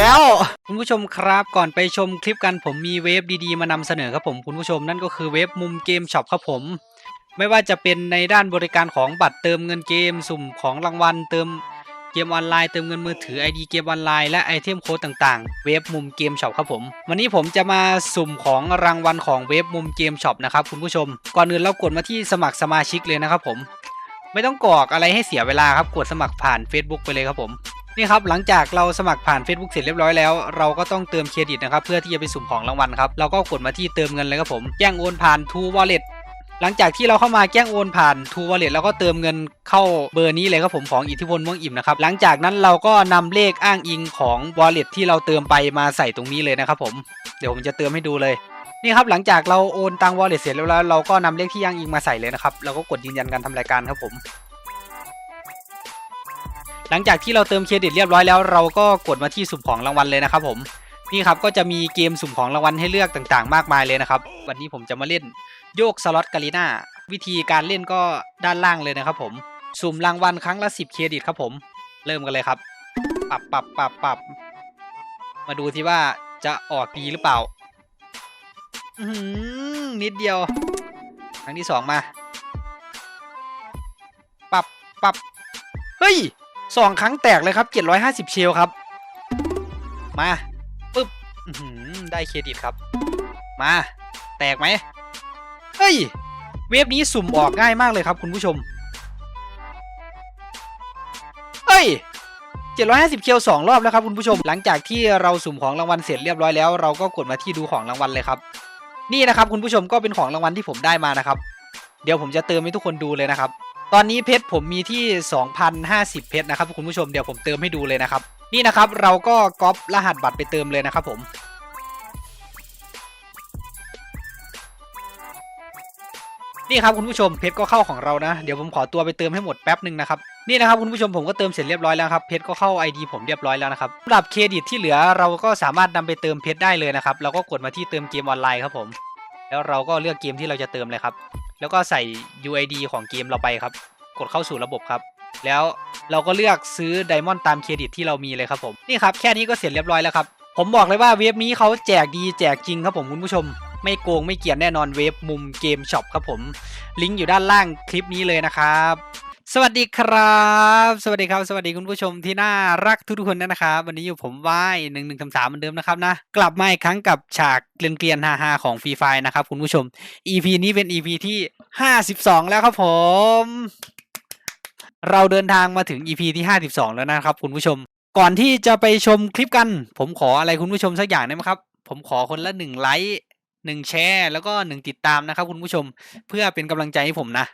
แล้วคุณผู้ชมครับก่อนไปชมคลิปกันผมมีเว็บดีๆ มานำเสนอครับผมคุณผู้ชมนั่นก็คือเว็บมุมเกมช็อปครับผม ไม่ว่าจะเป็นในด้านบริการของบัตรเติมเงินเกม สุ่มของรางวัลเติมเกมออนไลน์เติมเงินมือถือ ID เกมออนไลน์และไอเทมโค้ดต่างๆ เว็บมุมเกมช็อปครับผม วันนี้ผมจะมาสุ่มของรางวัลของเว็บมุมเกมช็อปนะครับคุณผู้ชม ก่อนอื่นเรากดมาที่สมัครสมาชิกเลยนะครับผม ไม่ต้องกรอกอะไรให้เสียเวลาครับกดสมัครผ่าน Facebook ไปเลยครับผม นี่ครับหลังจากเราสมัครผ่าน Facebook เสร็จเรียบร้อยแล้ว เราก็ต้องเติมเครดิตนะครับเพื่อที่จะไปสุ่มของรางวัลครับเราก็กดมาที่เติมเงินเลยครับผมแจ้งโอนผ่าน True Wallet หลังจากที่เราเข้ามาแจ้งโอนผ่าน True Wallet แล้วก็เติมเงินเข้าเบอร์นี้เลยครับผมของอิทธิพลม่วงอิ่มนะครับหลังจากนั้นเราก็นำเลขอ้างอิงของ Wallet ที่เราเติมไปมาใส่ตรงนี้เลยนะครับผมเดี๋ยวผมจะเติมให้ดูเลยนี่ครับหลังจากเราโอนตัง Wallet เสร็จแล้วแล้วเราก็นำเลขที่อ้างอิงมาใส่เลยนะครับเราก็กดยืนยันการทำรายการครับผม หลังจากที่เราเติมเครดิตเรียบร้อยแล้ว เราก็กดมาที่สุ่มของรางวัลเลยนะครับผมนี่ครับก็จะมีเกมสุ่มของรางวัลให้เลือกต่างๆ มากมายเลยนะครับ วันนี้ผมจะมาเล่นโยกสล็อตกาลีนาวิธีการเล่นก็ด้านล่างเลยนะครับผมสุ่มรางวัลครั้งละ 10 เครดิตครับผม เริ่มกันเลยครับปรับปรับปรับปรับมาดูที่ว่าจะออกดีหรือเปล่าอนิดเดียว ครั้งที่สองมา ปรับปรับเฮ้ย สองครั้งแตกเลยครับ 750 เชลครับ มาปึ๊บได้เครดิตครับ มา แตกไหมเฮ้ย เว็บนี้สุ่มออกง่ายมากเลยครับคุณผู้ชมเฮ้ย 750เชลสองรอบแล้วครับคุณผู้ชม หลังจากที่เราสุ่มของรางวัลเสร็จเรียบร้อยแล้ว เราก็กดมาที่ดูของรางวัลเลยครับ นี่นะครับคุณผู้ชมก็เป็นของรางวัลที่ผมได้มานะครับ เดี๋ยวผมจะเติมให้ทุกคนดูเลยนะครับ ตอนนี้เพชรผมมีที่ 2,050 เพชรนะครับคุณผู้ชมเดี๋ยวผมเติมให้ดูเลยนะครับ นี่นะครับเราก็ก๊อปรหัสบัตรไปเติมเลยนะครับผมนี่ครับคุณผู้ชมเพชรก็เข้าของเรานะ เดี๋ยวผมขอตัวไปเติมให้หมดแป๊บหนึ่งนะครับนี่นะครับคุณผู้ชมผมก็เติมเสร็จเรียบร้อยแล้วครับเพชรก็เข้า ID ผมเรียบร้อยแล้วนะครับสำหรับเครดิตที่เหลือเราก็สามารถนำไปเติมเพชรได้เลยนะครับเราก็กดมาที่เติมเกมออนไลน์ครับผม แล้วเราก็เลือกเกมที่เราจะเติมเลยครับ แล้วก็ใส่ UID ของเกมเราไปครับ กดเข้าสู่ระบบครับ แล้วเราก็เลือกซื้อไดมอนด์ตามเครดิตที่เรามีเลยครับผม นี่ครับแค่นี้ก็เสร็จเรียบร้อยแล้วครับ ผมบอกเลยว่าเว็บนี้เขาแจกดีแจกจริงครับผมคุณผู้ชม ไม่โกงไม่เกลียนแน่นอนเว็บมุมเกมช็อปครับผม ลิงก์อยู่ด้านล่างคลิปนี้เลยนะครับ สวัสดีครับ สวัสดีครับ สวัสดีคุณผู้ชมที่น่ารักทุกๆคนนะครับ วันนี้อยู่ผมว่ายหนึ่งหนึ่งสามเหมือนเดิมนะครับนะ กลับมาอีกครั้งกับฉากเกลียนๆฮาๆของฟรีไฟนะครับคุณผู้ชม EP นี้เป็น EP ที่52แล้วครับผม เราเดินทางมาถึง EP ที่52แล้วนะครับคุณผู้ชม ก่อนที่จะไปชมคลิปกัน ผมขออะไรคุณผู้ชมสักอย่างได้ไหมครับ ผมขอคนละหนึ่งไลค์หนึ่งแชร์แล้วก็หนึ่งติดตามนะครับคุณผู้ชม เพื่อเป็นกำลังใจให้ผมนะ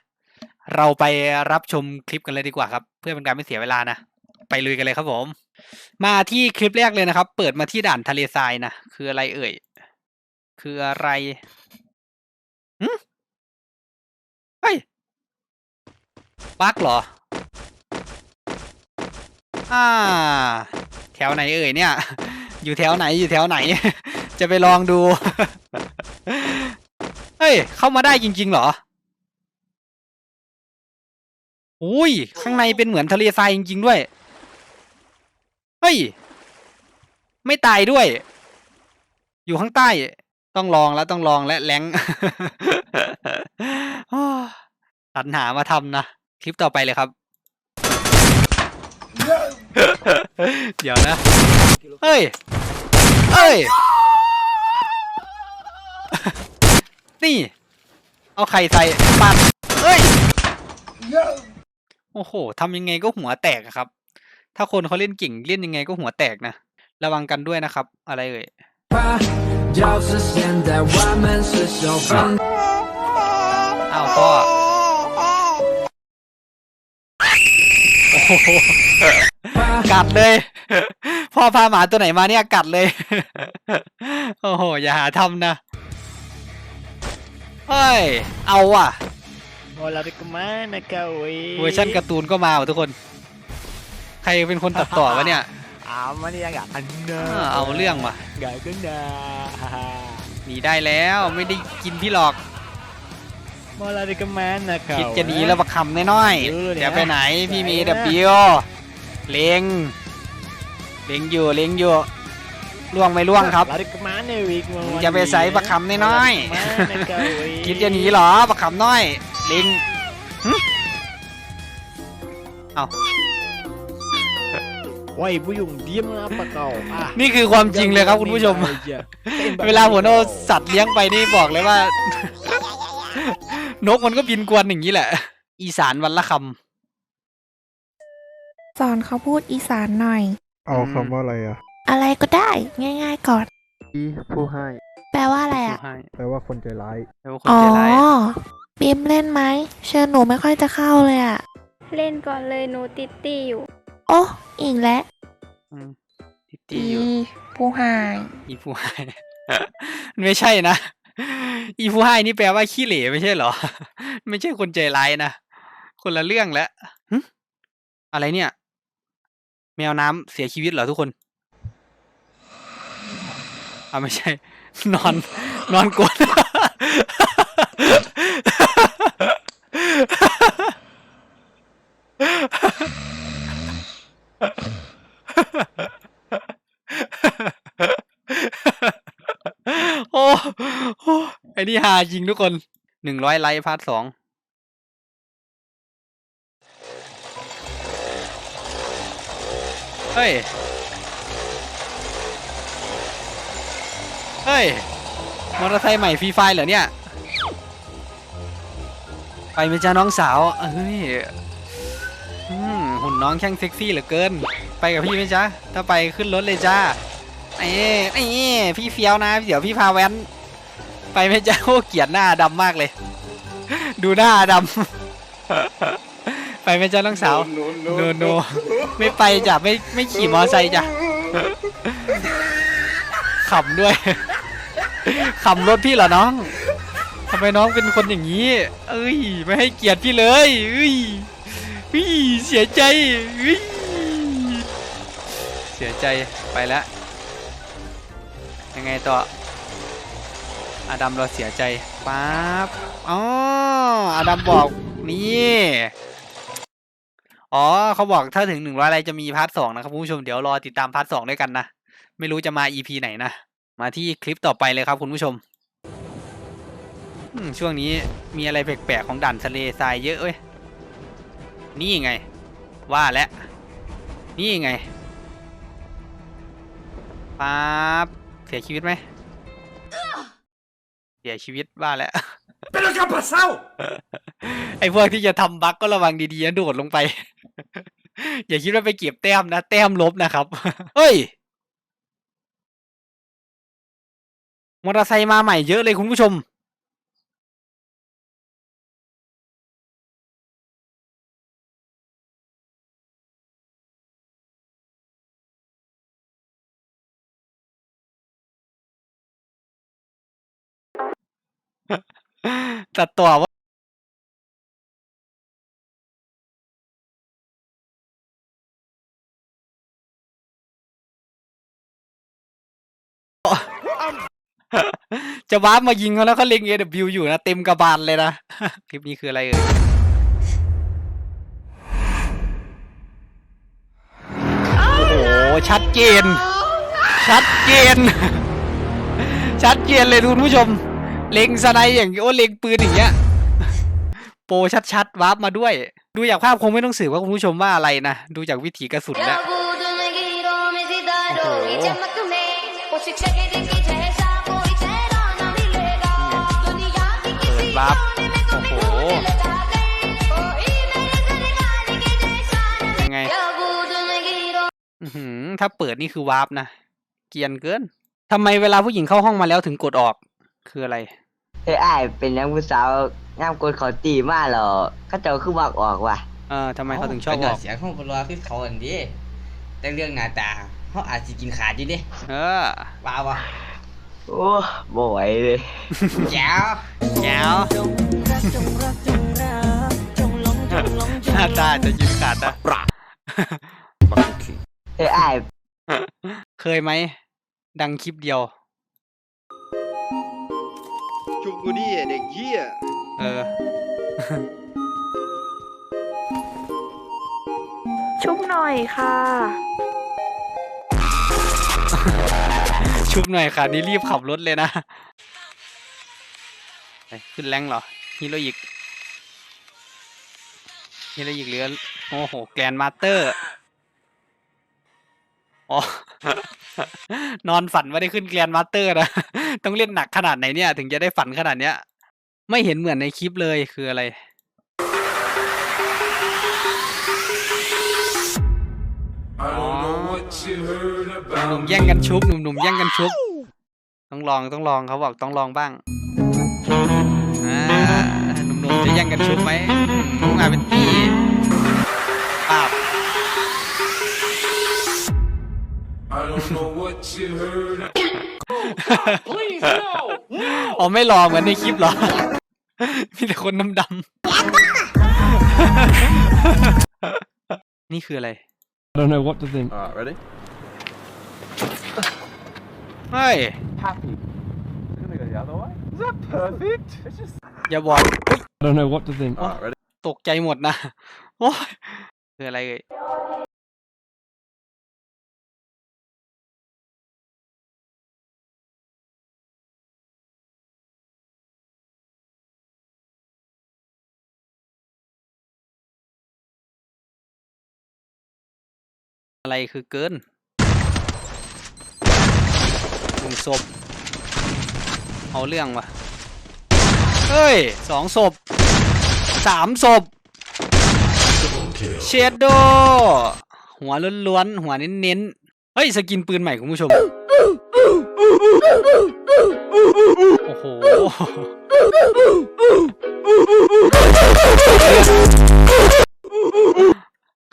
เราไปรับชมคลิปกันเลยดีกว่าครับ เพื่อเป็นการไม่เสียเวลานะ ไปลุยกันเลยครับผม มาที่คลิปแรกเลยนะครับ เปิดมาที่ด่านทะเลทรายนะ คืออะไรเอ่ย คืออะไรหืมเฮ้ยบั๊กเหรอ อ่า แถวไหนเอ่ยเนี่ย อยู่แถวไหนอยู่แถวไหน จะไปลองดู เฮ้ย เข้ามาได้จริง ๆ เหรอ อุ้ย ข้างในเป็นเหมือนทะเลทรายจริงๆด้วย เฮ้ย ไม่ตายด้วย อยู่ข้างใต้ ต้องลองแล้วต้องลองและแรงค์อ้อสรรหามาทำนะ คลิปต่อไปเลยครับ เดี๋ยวนะ เฮ้ย เฮ้ย นี่ เอาไข่ใส่ปัดเฮ้ย โอ้โหทำยังไงก็หัวแตกครับ ถ้าคนเขาเล่นเก่งเล่นยังไงก็หัวแตกนะ ระวังกันด้วยนะครับ อะไรเอ่ยเอาวพ่อ โอ้กัดเลย พ่อพาหมาตัวไหนมาเนี่ยกัดเลย โอ้โห อย่าหาทำนะ เฮ้ย เอาอะ Hola de comana, kawi. เวอร์ชันการ์ตูนก็มาว่ะทุกคน ใครเป็นคนตัดต่อวะเนี่ย Ama ni agak อ่า kena. เอาเรื่องว่ะ Gak kena. หนีได้แล้วไม่ได้กินพี่หรอก Hola de kemana kau? คิดจะหนีแล้วบักคำน้อยเออๆเนี่ยเดี๋ยวไปไหนพี่มีไหนดับนะบิวเล็งเล็งอยู่เล็งอยู่ล่วงไม่ล่วงครับลาดิกมานวิกมึงจะไปใส่บักคำน้อยๆ คิดจะหนีเหรอบักขำน้อย ลิงหึเอาไว้ผู้ยุ่งเดียมนะปะเก่าอะนี่คือความจริงเลยครับคุณผู้ชม เวลาผมเอาสัตว์เลี้ยงไปนี่บอกเลยว่า นกมันก็บินกวนอย่างนี้แหละ อีสานวันละคสอนเขาพูดอีสานหน่อย เอาคำว่าอะไรอะ อะไรก็ได้ ง่าย ๆ ก่อนผู้ให้ แปลว่าอะไรำอะให้แปลว่าคนใจร้ายแปลว่าคนอ๋อใจร้าย บีมเล่นไหมเชิญหนูไม่ค่อยจะเข้าเลยอะเล่นก่อนเลยหนูติดตี้อยู่ โอ้อีกแล้วมติดตีอยู่ผู้หาย อีผู้ให้ มันไม่ใช่นะ อีผู้ให้นี่แปลว่าขี้เหร่ไม่ใช่เหรอ ไม่ใช่คนใจร้ายนะ คนละเรื่องแล้วหึอะไรเนี่ย แมวน้ำเสียชีวิตเหรอทุกคนอ่าไม่ใช่ นอน นอนกด โอ้โอ้ไอ้นี่ฮาจริงทุกคนหนึ่งร้อยไลค์พาร์ทสองเฮ้ย เฮ้ย มอเตอร์ไซค์ใหม่ฟรีไฟล์เหรอเนี่ย ไปไหมจ้าน้องสาว เฮ้ย นน้องช่างเซ็กซี่เหลือเกิน ไปกับพี่ไหมจ๊ะ ถ้าไปขึ้นรถเลยจ้าเอ้เอ้พี่เฟี้ยวนะ เดี๋ยวพี่พาแว้น ไปไหมจ๊ะโอ้เกลียดหน้าดำมากเลย ดูหน้าดำไปไหมจ๊ะน้องสาวโนโนไม่ไปจ้ะไม่ไม่ขี่มอไซค์จ้ะขำด้วยขำรถพี่เหรอน้องทำไมน้องเป็นคนอย่างนี้ เอ้ย ไม่ให้เกียรติพี่เลย เอ้ย เฮ้ยเสียใจเอ้ยเสียใจไปแล้ว ยังไงต่ออดัมเราเสียใจป๊าบอ๋ออดัมบอกนี่อ๋อเขาบอกถ้าถึงหนึ่งร้อยอะไรจะมีพาร์ทสองนะครับผู้ชมเดี๋ยวรอติดตามพาร์ทสองด้วยกันนะ ไม่รู้จะมา EP ไหนนะ มาที่คลิปต่อไปเลยครับคุณผู้ชมช่วงนี้มีอะไรแปลกๆของด่านทะเลทรายเยอะเว้ย นี่ไง ว่าแล้วนี่ไงป๊าบเสียชีวิตไหมเสียชีวิตว่าแล้ว Pero ¿qué ha pasado? ไอ้พวกที่จะทำบั๊กก็ระวังดีๆนะโดดลงไป อย่าคิดว่าไปเก็บแต้มนะ แต้มลบนะครับเฮ้ยมอเตอร์ไซค์มาใหม่เยอะเลยคุณผู้ชม ตัดต่อว่าจะวาร์ปมายิงเขาแล้วเขาเล็ง AW อยู่นะเต็มกระบาลเลยนะ คลิปนี้คืออะไรเอ่ยโอ้โห ชัดเจน ชัดเจน ชัดเจนเลยคุณผู้ชม เล็งสไนด์อย่างโอ้เล็งปืนอย่างเงี้ยโปรชัดๆวาร์ปมาด้วย ดูจากภาพคงไม่ต้องสืบว่าคุณผู้ชมว่าอะไรนะ ดูจากวิถีกระสุนแล้ววาร์ปโอ้โหยังไงอื้อหือถ้าเปิดนี่คือวาร์ปนะ เกรียนเกินทำไมเวลาผู้หญิงเข้าห้องมาแล้วถึงกดออก คืออะไร เฮ้ยอ้ายเป็นยังผู้สาวงามกดเขาตีมาเหรอเขาเจ้าคือวักออกว่ะเออทำไมเขาถึงชอบไปอหน่ออกเสียงของบรอคือเขาอันนี้แต่เรื่องหน้าตาเขาอาจจะกินขาดอยู่เดิเออว้าวะโอ้บ่ไหวเลยแจ๋วแก้วหน้าตาจะยิงขาดนะเฮ้ยอ้ายเคยไหม ดังคลิปเดียวจุ กกูดิเด็กเหี้ยเออ ชุบหน่อยค่ะ ชุบหน่อยค่ะ นี่รีบขับรถเลยนะไปขึ้นแรงเหรอฮีโร่อีกฮีโร่อีกเหลือโอ้โห แกรนมาสเตอร์ อ๋อ นอนฝันว่าได้ขึ้นแกรนมาสเตอร์นะ ต้องเล่นหนักขนาดไหนเนี่ย ถึงจะได้ฝันขนาดเนี้ย ไม่เห็นเหมือนในคลิปเลยคืออะไรอ๋อหนุ่มๆแย่งกันชุบหนุ่มๆแย่งกันชุบ ต้องลองต้องลองเขาบอกต้องลองบ้างอ่าหนุ่มๆจะแย่งกันชุบไหมอืมงานเป็นตี อ๋อไม่รอเหมือนในคลิปเหรอ มีแต่คนดำๆนี่คืออะไร I don't know what to think. Alright, ready? เฮ้ย Happy. Gonna go the other way. Is that perfect? It's just. อย่าบอก I don't know what to think. Alright, ready? ตกใจหมดนะ โอ้ยคืออะไรเอ่ย อะไรคือเกินหนึ่งศพ เอาเรื่องวะเฮ้ยสองศพสามศพ เชดโด หัวล้วนๆ หัวเน้นๆ เฮ้ย สกินปืนใหม่คุณผู้ชม โอ้โห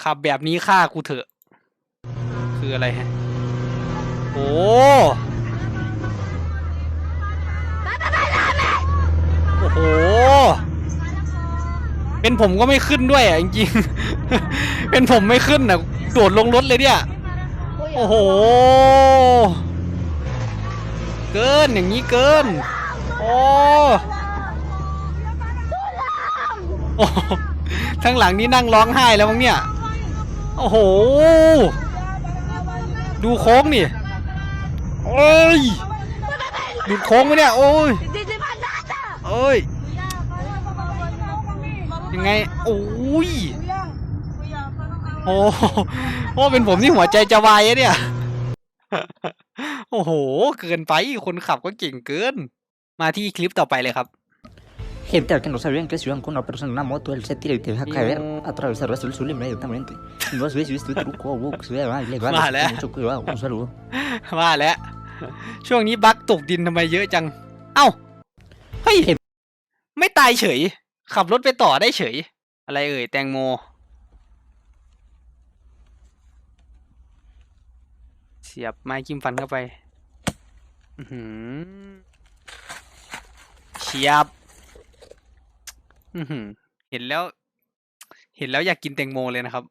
ขับแบบนี้ฆ่ากูเถอะ คืออะไรฮะ โอ้โอ้โห เป็นผมก็ไม่ขึ้นด้วยอะจริงๆ เป็นผมไม่ขึ้นอะโดดลงรถเลยเนี่ย โอ้โห เกินอย่างนี้เกิน โอ้โอ้ทั้งหลังนี้นั่งร้องไห้แล้วมั้งเนี่ย โอ้โห ดูโค้งนี่โอ้ยดูโค้งไหมเนี่ยโอ้ยโอ้ยยังไงโอ้ยโอ้โหเป็นผมที่หัวใจจะวายะเนี่ย โอ้โห เกินไปคนขับก็เก่งเกิน มาที่คลิปต่อไปเลยครับ Gente que no sabían que si iban con una persona en una moto, él se tira y te deja caer, atravesar el azul inmediatamente. No has visto este truco, Vox, vale, vale, Vale. ten mucho cuidado, un saludo. ว่าแล้วช่วงนี้บั๊กตกดินทำไมเยอะจัง เอ้า เฮ้ย ไม่ตายเฉย ขับรถไปต่อได้เฉย อะไรเอ่ย แตงโม เสียบไม้จิ้มฟันเข้าไป อือหือเฉียบ อือหือ เห็นแล้ว เห็นแล้วอยากกินแตงโมเลยนะครับ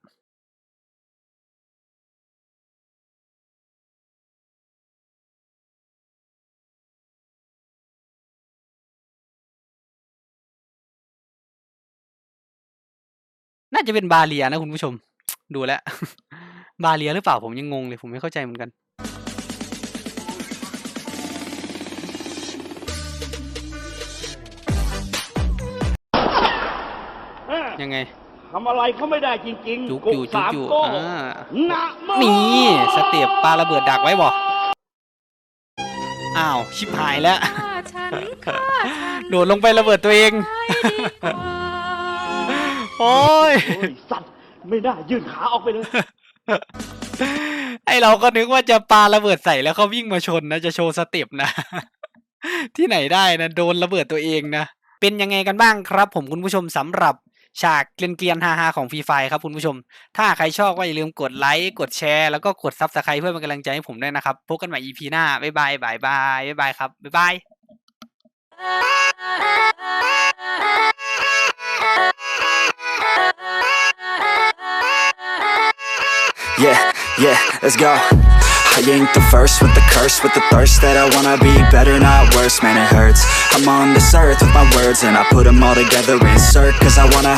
น่าจะเป็นบาเลียนะคุณผู้ชม ดูแล้ว บาเลียหรือเปล่าผมยังงงเลย ผมไม่เข้าใจเหมือนกัน ยังไงทำอะไรเขาไม่ได้จริงจุกๆอยู่จุกอยู่โก้อ่านะโมนี่สเต็ปปาระเบิดดักไว้บ่อ้าว ชิบหายแล้วฉันฆ่าฉันโดดลงไประเบิดตัวเอง โอ้ยโอ้ยสัตว์ไม่น่ายื่นขาออกไปเลย ไอเราก็นึกว่าจะปาระเบิดใส่แล้วเขาวิ่งมาชนนะ จะโชว์สเต็ปนะ ที่ไหนได้นะ โดนระเบิดตัวเองนะ เป็นยังไงกันบ้างครับ ผมคุณผู้ชมสำหรับ ฉากเกลียนๆฮาๆของฟรีไฟครับคุณผู้ชม ถ้าใครชอบก็อย่าลืมกดไลค์กดแชร์แล้วก็กดซับสไครต์เพื่อเป็นกำลังใจให้ผมด้วยนะครับ พบกันใหม่ EP หน้า บ๊ายบายบายบายบ๊ายบายครับ บ๊ายบาย Yeah, yeah, let's go. I ain't the first with the curse, with the thirst that I wanna be better, not worse, man, it hurts. I'm on this earth with my words, and I put them all together, insert, cause I wanna